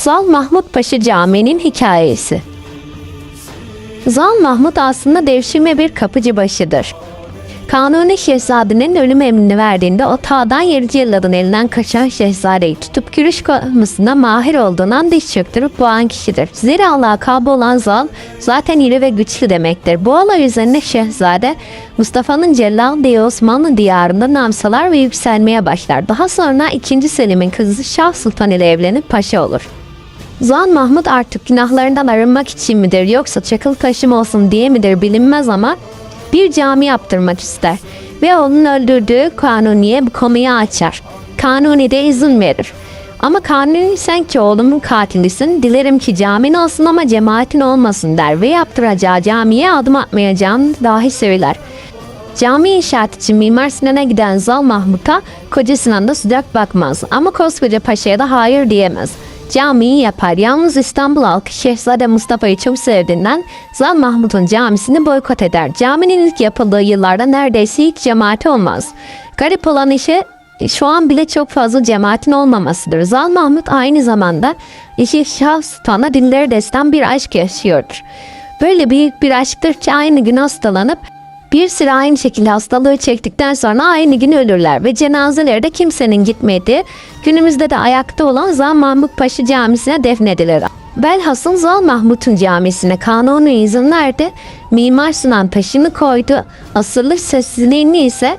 Zal Mahmut Paşa Camii'nin hikayesi. Zal Mahmut aslında devşirme bir kapıcı başıdır. Kanuni Şehzade'nin ölüm emrini verdiğinde o tağdan yeri celladın elinden kaçan şehzadeyi tutup giriş konusunda mahir olduğundan diş çöktürüp boğan kişidir. Zira lakabı olan Zal zaten iri ve güçlü demektir. Bu olay üzerine şehzade Mustafa'nın Cellal diye Osmanlı diyarında namsalar ve yükselmeye başlar. Daha sonra 2. Selim'in kızı Şah Sultan ile evlenip paşa olur. Zan Mahmut artık günahlarından arınmak için midir yoksa çakıl taşım olsun diye midir bilinmez ama bir cami yaptırmak ister ve onun öldürdüğü Kanuni'ye bu konuyu açar. Kanuni de izin verir. Ama Kanuni sen ki oğlumun katilisin dilerim ki camin olsun ama cemaatin olmasın der ve yaptıracağı camiye adım atmayacağını dahi söyler. Cami inşaat için Mimar Sinan'a giden Zal Mahmut'a Koca Sinan da sıcak bakmaz ama koskoca paşaya da hayır diyemez. Camiyi yapar. Yalnız İstanbul halkı Şehzade Mustafa'yı çok sevdiğinden Zal Mahmut'un camisini boykot eder. Caminin ilk yapıldığı yıllarda neredeyse hiç cemaati olmaz. Garip olan işe şu an bile çok fazla cemaatin olmamasıdır. Zal Mahmut aynı zamanda işi Şah Sultan'a dilleri destan bir aşk yaşıyordur. Böyle büyük bir aşktır ki aynı gün hastalanıp bir sıra aynı şekilde hastalığı çektikten sonra aynı gün ölürler ve cenazeleri de kimsenin gitmediği günümüzde de ayakta olan Zal Mahmut Paşa Camisi'ne defnedilir. Velhasıl Zal Mahmut'un camisine kanuni izin verdi. Mimar Sinan taşını koydu. Asırlı sessizliğini ise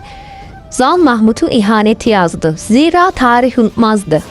Zal Mahmut'un ihaneti yazdı. Zira tarih unutmazdı.